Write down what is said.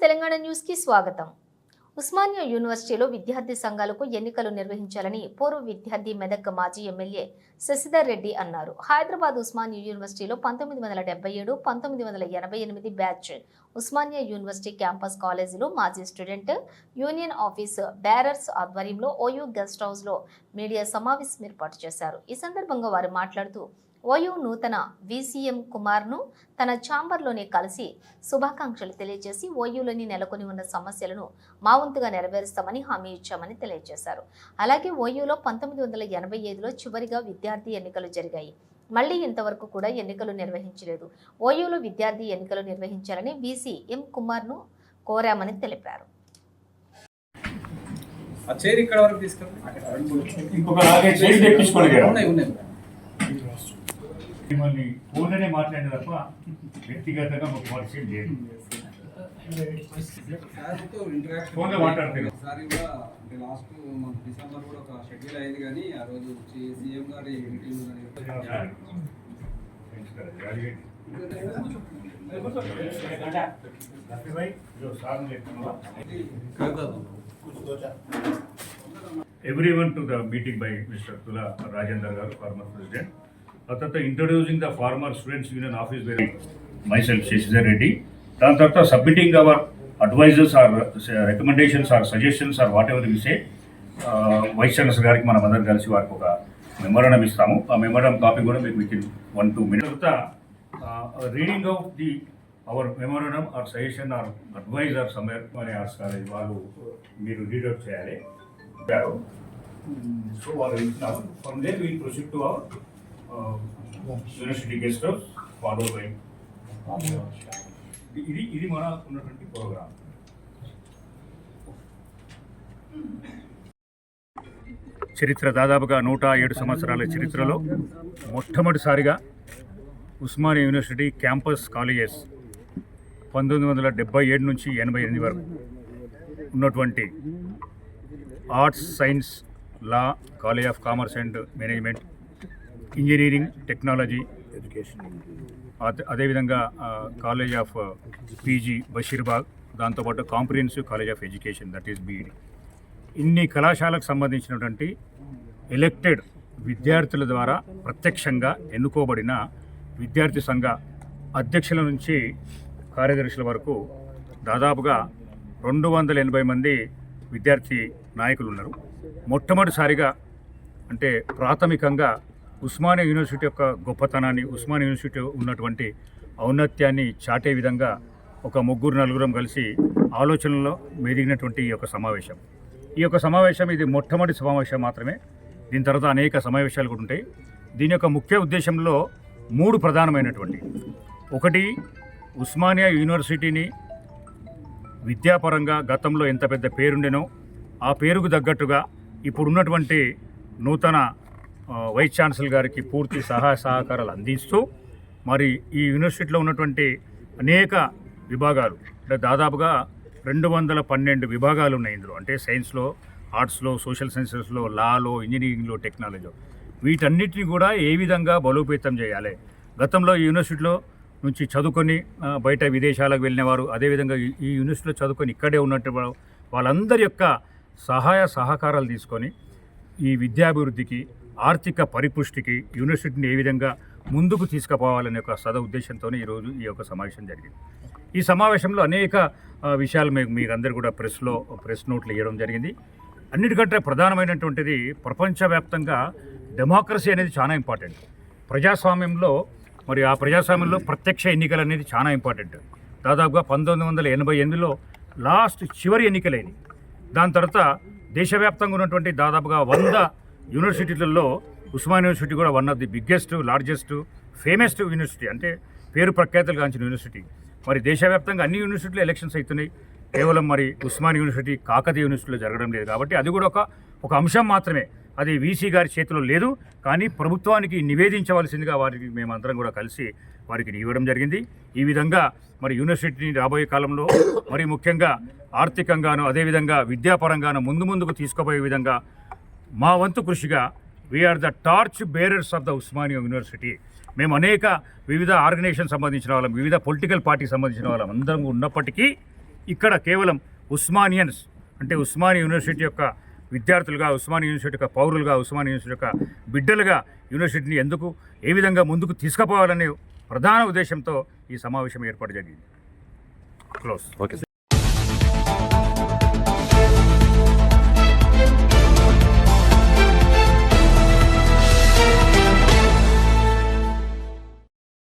తెలంగాణ న్యూస్కి స్వాగతం. ఉస్మానియా యూనివర్సిటీలో విద్యార్థి సంఘాలకు ఎన్నికలు నిర్వహించాలని పూర్వ విద్యార్థి మెదక్ మాజీ ఎమ్మెల్యే శశిధర్ రెడ్డి అన్నారు. హైదరాబాద్ ఉస్మానియా యూనివర్సిటీలో పంతొమ్మిది వందల డెబ్బై ఏడు పంతొమ్మిది వందల ఎనభై ఎనిమిది బ్యాచ్ ఉస్మానియా యూనివర్సిటీ క్యాంపస్ కాలేజీలో మాజీ స్టూడెంట్ యూనియన్ ఆఫీస్ బ్యారర్స్ ఆధ్వర్యంలో ఓయూ గెస్ట్ హౌస్లో మీడియా సమావేశం ఏర్పాటు చేశారు. ఈ సందర్భంగా వారు మాట్లాడుతూ ఓయూ నూతన వీసీఎం కుమార్ను తన ఛాంబర్లోనే కలిసి శుభాకాంక్షలు తెలియజేసి ఓయూలోని నెలకొని ఉన్న సమస్యలను మా వంతుగా నెరవేరుస్తామని హామీ ఇచ్చామని తెలియజేశారు. అలాగే ఓయూలో పంతొమ్మిది వందల ఎనభై ఐదులో చివరిగా విద్యార్థి ఎన్నికలు జరిగాయి. మళ్ళీ ఇంతవరకు కూడా ఎన్నికలు నిర్వహించలేదు. ఓయూలో విద్యార్థి ఎన్నికలు నిర్వహించాలని వీసీ ఎం కుమార్ను కోరామని తెలిపారు. ఇంకొక. ఉన్నాయి ఉన్నాయి మిమ్మల్ని ఫోన్లోనే మాట్లాడిన తప్ప వ్యక్తిగతంగా మాకు పరిచయం interaction ఫోన్లో మాట్లాడుతున్నారు. ఒకసారి కూడా అంటే లాస్ట్ మంత్ డిసెంబర్ కూడా ఒక షెడ్యూల్ అయింది కానీ ఆ రోజు సీఎం గారి everyone to the meeting by mister Tula Rajender గారు ఫార్మర్ ప్రెసిడెంట్. తర్వాత introducing the former students union office వేరే మైసెల్ఫ్ శశిధర్ రెడ్డి దాని తర్వాత submitting our advisers or recommendations or suggestions or whatever vice vice chancellor గారికి మనం అందరం కలిసి వారికి ఒక మెమోరండం ఇస్తాము. ఆ మెమోరండం కాపీ కూడా మీకు within one two minutes తర్వాత reading of the our memorandum or suggestion or advice or somewhere అనే కాలేజ్ వాళ్ళు మీరు రీడౌట్ చేయాలి. సో వాళ్ళు from they we proceed to our university guest house follow by ఇది ఇది మన ఉన్నటువంటి ప్రోగ్రామ్. చరిత్ర దాదాపుగా నూట ఏడు సంవత్సరాల చరిత్రలో మొట్టమొదటిసారిగా ఉస్మానియా యూనివర్సిటీ క్యాంపస్ కాలేజెస్ పంతొమ్మిది వందల డెబ్బై ఏడు నుంచి ఎనభై ఎనిమిది వరకు ఉన్నటువంటి arts science law college of commerce and management engineering technology అదే- అదేవిధంగా కాలేజ్ ఆఫ్ పీజీ బషీర్బాగ్ దాంతోపాటు comprehensive college of education that is B Ed ఇన్ని కళాశాలకు సంబంధించినటువంటి ఎలక్టెడ్ విద్యార్థుల ద్వారా ప్రత్యక్షంగా ఎన్నుకోబడిన విద్యార్థి సంఘ అధ్యక్షుల నుంచి కార్యదర్శుల వరకు దాదాపుగా రెండు వందల ఎనభై మంది విద్యార్థి నాయకులు ఉన్నారు. మొట్టమొదటిసారిగా అంటే ప్రాథమికంగా ఉస్మానియా యూనివర్సిటీ యొక్క గొప్పతనాన్ని ఉస్మానియా యూనివర్సిటీ ఉన్నటువంటి ఔన్నత్యాన్ని చాటే విధంగా ఒక ముగ్గురు నలుగురం కలిసి ఆలోచనలో మెదిగినటువంటి ఈ యొక్క సమావేశం. ఈ యొక్క సమావేశం ఇది మొట్టమొదటి సమావేశం మాత్రమే. దీని తర్వాత అనేక సమావేశాలు కూడా ఉంటాయి. దీని యొక్క ముఖ్య ఉద్దేశంలో మూడు ప్రధానమైనటువంటి. ఒకటి ఉస్మానియా యూనివర్సిటీని విద్యాపరంగా గతంలో ఎంత పెద్ద పేరుండెనో ఆ పేరుకు తగ్గట్టుగా ఇప్పుడున్నటువంటి నూతన వైస్ ఛాన్సలర్ గారికి పూర్తి సహాయ సహకారాలు అందిస్తూ మరి ఈ యూనివర్సిటీలో ఉన్నటువంటి అనేక విభాగాలు అంటే దాదాపుగా రెండు వందల పన్నెండు విభాగాలు ఉన్నాయి ఇందులో. అంటే సైన్స్లో ఆర్ట్స్లో సోషల్ సైన్సెస్లో లాలో ఇంజనీరింగ్లో టెక్నాలజీలో. వీటన్నిటిని కూడా ఏ విధంగా బలోపేతం చేయాలి? గతంలో ఈ యూనివర్సిటీలో నుంచి చదువుకొని బయట విదేశాలకు వెళ్ళినవారు అదేవిధంగా ఈ- ఈ యూనివర్సిటీలో చదువుకొని ఇక్కడే ఉన్నట్టు వాళ్ళందరి యొక్క సహాయ సహకారాలు తీసుకొని ఈ విద్యాభివృద్ధికి ఆర్థిక పరిపుష్టికి యూనివర్సిటీని ఏ విధంగా ముందుకు తీసుకుపోవాలనే ఒక సద ఉద్దేశంతోనే ఈరోజు ఈ యొక్క సమావేశం జరిగింది. ఈ సమావేశంలో అనేక విషయాలు మీకు మీకు అందరు కూడా ప్రెస్లో ప్రెస్ నోట్లు ఇవ్వడం జరిగింది. అన్నిటికంటే ప్రధానమైనటువంటిది ప్రపంచవ్యాప్తంగా డెమోక్రసీ అనేది చాలా ఇంపార్టెంట్. ప్రజాస్వామ్యంలో మరి ఆ ప్రజాస్వామ్యంలో ప్రత్యక్ష ఎన్నికలు అనేది చాలా ఇంపార్టెంట్. దాదాపుగా పంతొమ్మిది వందల ఎనభై ఎనిమిదిలో లాస్ట్ చివరి ఎన్నికలైనవి దాని తర్వాత దేశవ్యాప్తంగా ఉన్నటువంటి దాదాపుగా వంద యూనివర్సిటీలలో ఉస్మాన్ యూనివర్సిటీ కూడా one of the biggest largest famousest university అంటే పేరు ప్రఖ్యాతలు గాంచిన యూనివర్సిటీ. మరి దేశవ్యాప్తంగా అన్ని యూనివర్సిటీలు ఎలక్షన్స్ అవుతున్నాయి. కేవలం మరి ఉస్మాన్ యూనివర్సిటీ కాకతీయ యూనివర్సిటీలో జరగడం లేదు కాబట్టి అది కూడా ఒక ఒక అంశం మాత్రమే. అది వీసీ గారి చేతిలో లేదు కానీ ప్రభుత్వానికి నివేదించవలసిందిగా వారికి మేమందరం కూడా కలిసి వారికి ఇవ్వడం జరిగింది. ఈ విధంగా మరి యూనివర్సిటీని రాబోయే కాలంలో మరి ముఖ్యంగా ఆర్థికంగాను అదేవిధంగా విద్యాపరంగాను ముందు ముందుకు తీసుకుపోయే విధంగా మా వంతు కృషిగా we are the torch bearers of the Osmania university మేము అనేక వివిధ ఆర్గనైజేషన్ సంబంధించిన వాళ్ళం వివిధ పొలిటికల్ పార్టీకి సంబంధించిన వాళ్ళం. అందరం ఉన్నప్పటికీ ఇక్కడ కేవలం ఉస్మానియన్స్ అంటే ఉస్మానియా యూనివర్సిటీ యొక్క విద్యార్థులుగా ఉస్మానియా యూనివర్సిటీ యొక్క పౌరులుగా ఉస్మానియా యూనివర్సిటీ యొక్క బిడ్డలుగా యూనివర్సిటీని ఎందుకు ఏ విధంగా ముందుకు తీసుకుపోవాలనే ప్రధాన ఉద్దేశంతో ఈ సమావేశం ఏర్పాటు జరిగింది. Close okay